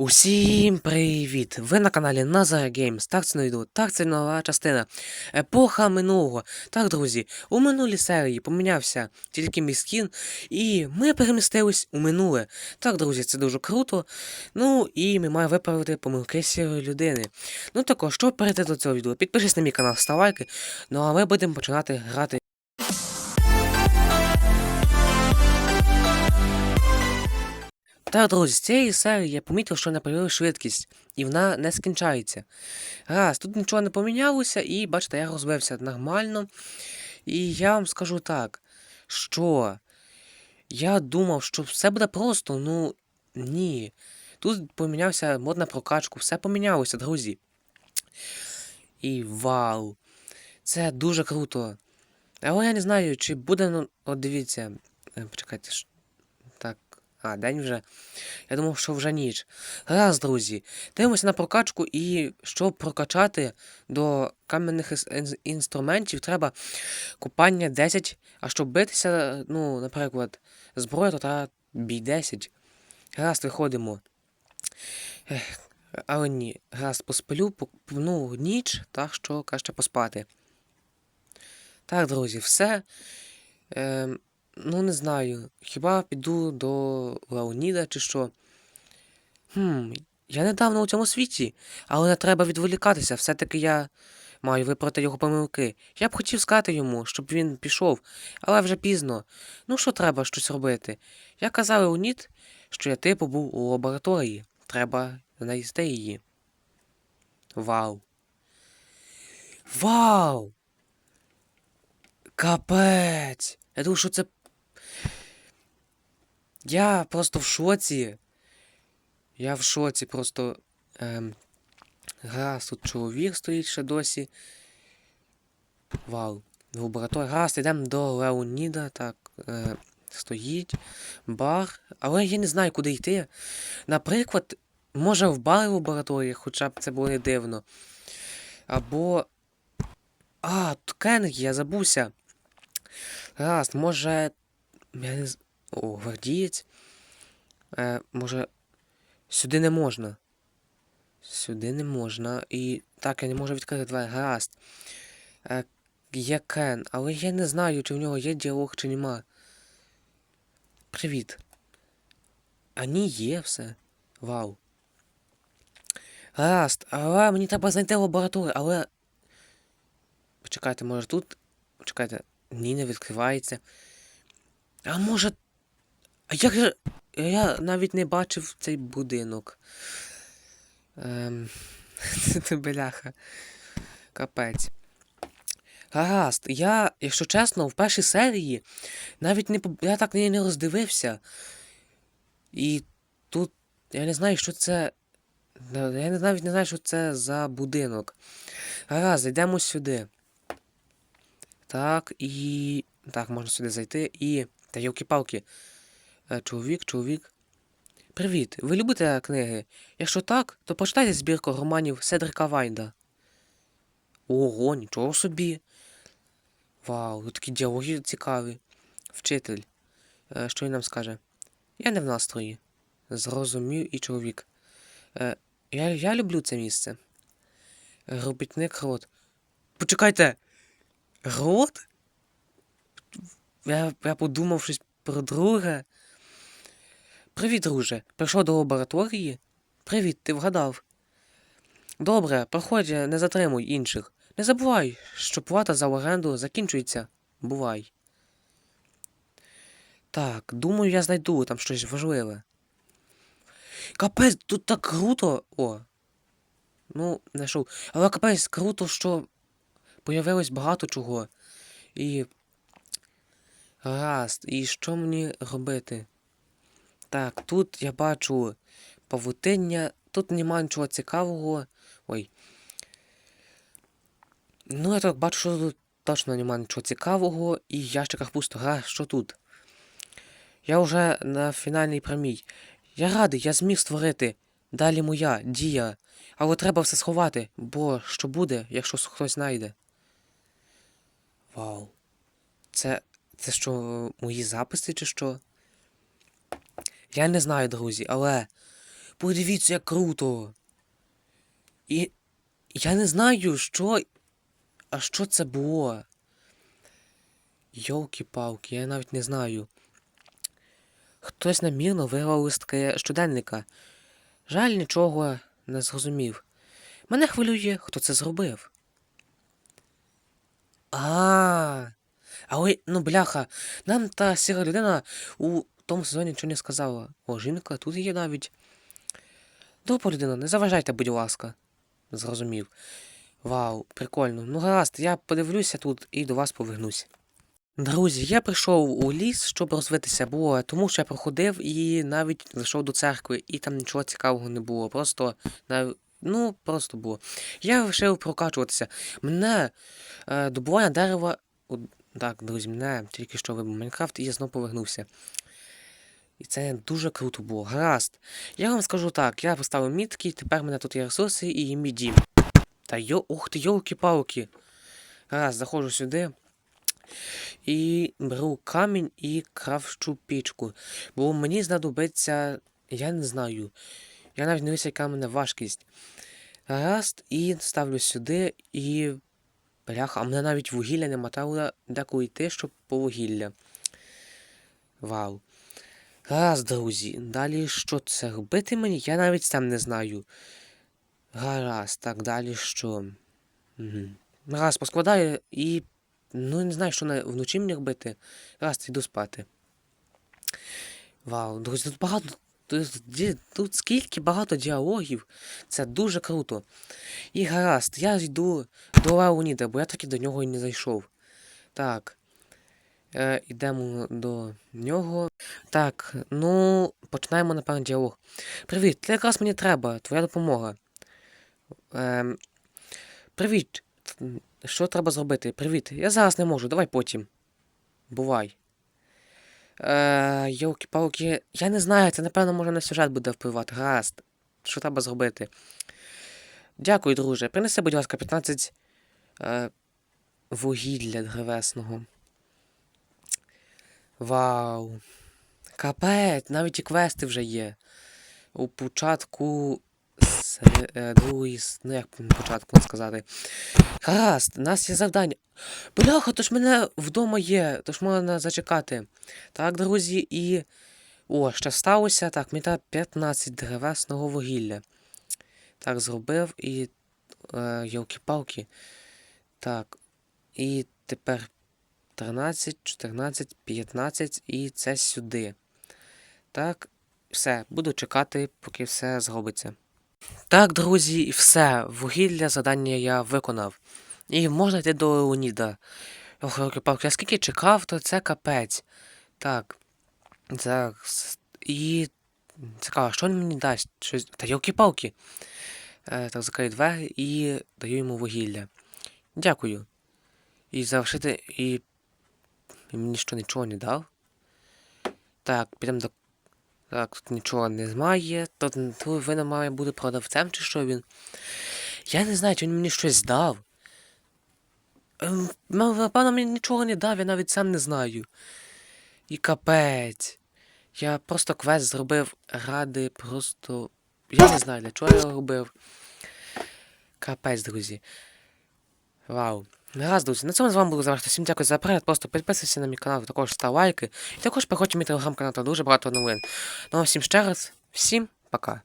Усім привіт! Ви на каналі Назар Games. Так це йду. Так це нова частина. Епоха минулого. Так, друзі, у минулій серії помінявся тільки мій скін, і ми перемістились у минуле. Так, друзі, це дуже круто. Ну і ми маємо виправити помилки сірої людини. Ну також, щоб перейти до цього відео, підпишись на мій канал, став лайки. Ну а ми будемо починати грати. Так, друзі, з цієї серії я помітив, що не появилась швидкість, і вона не скінчається. Раз, тут нічого не помінялося, і бачите, я розбився нормально. І я вам скажу так, що я думав, що все буде просто, ну ні. Тут помінявся мод на прокачку, все помінялося, друзі. І вау! Це дуже круто. Але я не знаю, чи буде, ну, от дивіться. Е, Почекайте. А, день вже. Я думав, що вже ніч. Раз, друзі. Дивимося на прокачку, і щоб прокачати до кам'яних інструментів, треба купання 10. А щоб битися, ну, наприклад, зброя, то треба бій 10. Раз виходимо. Але ні, раз поспалю, по- ну, ніч, так що краще поспати. Так, друзі, все. Ем, ну, не знаю. Хіба піду до Леоніда чи що? Хм, я недавно у цьому світі, але не треба відволікатися, все-таки я маю виправити його помилки. Я б хотів сказати йому, щоб він пішов, але вже пізно. Ну що треба щось робити? Я казав Леонід, що я типу був у лабораторії. Треба знайти її. Вау. Вау! Капець! Я думав, що це. Я просто в шоці. Я в шоці просто. Ем, раз, тут чоловік стоїть ще досі. Вау. В лабораторії. Раз, йдемо до Леоніда. Так. Е, стоїть. Бар. Але я не знаю, куди йти. Наприклад, може в бар лабораторії, хоча б це було не дивно. Або. А, тут Кенгі, я забувся. Раз, може. Я не. О, гвардієць. Е, може. Сюди не можна. Сюди не можна. І. Так, я не можу відкрити двері. Гаразд. Е, є Кен, але я не знаю, чи в нього є діалог, чи нема. Привіт. А ні, є все. Вау. Гаразд, але мені треба знайти лабораторію, але. Почекайте, може тут. Почекайте. Ні, не відкривається. А може. А як же. Я навіть не бачив цей будинок. Ем... Це бляха. Капець. Гаразд, я, якщо чесно, в першій серії навіть не я так і не роздивився. І тут я не знаю, що це. Я навіть не знаю, що це за будинок. Гаразд, йдемо сюди. Так, і. Так, можна сюди зайти і. Та йолки-палки. Е, Чоловік, чоловік. Привіт. Ви любите книги? Якщо так, то почитайте збірку романів Седрика Вайнда. Ого, нічого собі. Вау, тут такі діалоги цікаві. Вчитель. Е, Що він нам скаже? Я не в настрої. Зрозумів і чоловік. Е, Я, я люблю це місце. Робітник рот. Почекайте! Рот? Я, я подумав щось про друге. Привіт, друже. Прийшов до лабораторії? Привіт, ти вгадав. Добре, проходь, не затримуй інших. Не забувай, що плата за оренду закінчується. Бувай. Так, думаю, я знайду там щось важливе. Капець, тут так круто. О. Ну, знайшов. Але капець, круто, що появилось багато чого. І. Гаразд, і що мені робити? Так, тут я бачу павутиння, тут нема нічого цікавого. Ой. Ну, я так бачу, що тут точно нема нічого цікавого, і в ящиках пусто. Га, що тут? Я вже на фінальній прямій. Я радий, я зміг створити. Далі моя дія. Але треба все сховати, бо що буде, якщо хтось знайде? Вау. Це. Це що, мої записи чи що? Я не знаю, друзі, але Подивіться, як круто. І я не знаю, що. А що це було? Йолки-палки, я навіть не знаю. Хтось намірно вирвав листки щоденника. Жаль, нічого не зрозумів. Мене хвилює, хто це зробив. А. Але, ну бляха, нам та сіра людина у тому сезоні нічого не сказала. О, жінка, тут є навіть. Добра людина, не заважайте, будь ласка. Зрозумів. Вау, прикольно. Ну гаразд, я подивлюся тут і до вас повернусь. Друзі, я прийшов у ліс, щоб розвитися, було, тому що я проходив і навіть зайшов до церкви, і там нічого цікавого не було. Просто нав- ну, просто було. Я вирішив прокачуватися. Мене е, добування дерева. Так, друзі, мене тільки що вибив Майнкрафт і я знову повернувся. І це дуже круто було. Гаразд. Я вам скажу так, я поставив мітки, тепер в мене тут є ресурси і мій дім. Та йо, ух ти, йолки-палки. Гаразд, заходжу сюди. І беру камінь і кравчу пічку. Бо мені знадобиться, я не знаю. Я навіть не дивився, яка мене важкість. Гаразд, і ставлю сюди і. Бляха, а мене навіть вугілля нема, треба деколи йти, щоб по вугілля. Вау. Гаразд, друзі. Далі що це робити мені? Я навіть сам не знаю. Гаразд, так, далі що? Угу. Гаразд, поскладаю і. Ну, не знаю, що на... вночі мені робити. Гаразд, йду спати. Вау, друзі, тут багато. Тут, тут скільки багато діалогів. Це дуже круто. І гаразд, я йду до Леоніда, бо я таки до нього і не зайшов. Так. Е, ідемо до нього. Так, ну, починаємо, напевно, діалог. Привіт, ти якраз мені треба, твоя допомога. Ем, привіт. Що треба зробити? Привіт. Я зараз не можу, давай потім. Бувай. Е, Йолки-палки, я не знаю, це напевно може на сюжет буде впливати. Гаразд. Що треба зробити? Дякую, друже. Принеси, будь ласка, 15 е, вугілля древесного. Вау. Капець, навіть і квести вже є. У початку. Е, другої, ну як початку сказати. Гаразд, у нас є завдання. Бляха, то ж мене вдома є, то ж можна зачекати. Так, друзі, і. О, ще сталося. Так, треба 15 древесного вугілля. Так, зробив і. Е, Йолки-палки. Так. І тепер 13, 14, 15 і це сюди. Так, все, буду чекати, поки все зробиться. Так, друзі, і все. Вугілля завдання я виконав. І можна йти до Леоніда. Ох, йолки-палки, я скільки чекав, то це капець. Так. Так. І. Цікаво, що він мені дасть? Щось... Та йолки-палки. Е, так, закрию двері і даю йому вугілля. Дякую. І завершити. І. Він мені що нічого не дав. Так, підемо до. Так, тут нічого немає. Тут, вина має бути продавцем, чи що він. Я не знаю, чи він мені щось дав. Ем, ну, Напевно, мені нічого не дав, я навіть сам не знаю. І капець. Я просто квест зробив ради просто. Я не знаю, для чого я його робив. Капець, друзі. Вау. Гаразд, друзі, на цьому з вами було завершити. Всім дякую за перегляд. Просто підписуйся на мій канал, також став лайки. І також приходьте мій телеграм-канал, там дуже багато новин. Ну а всім ще раз, всім пока.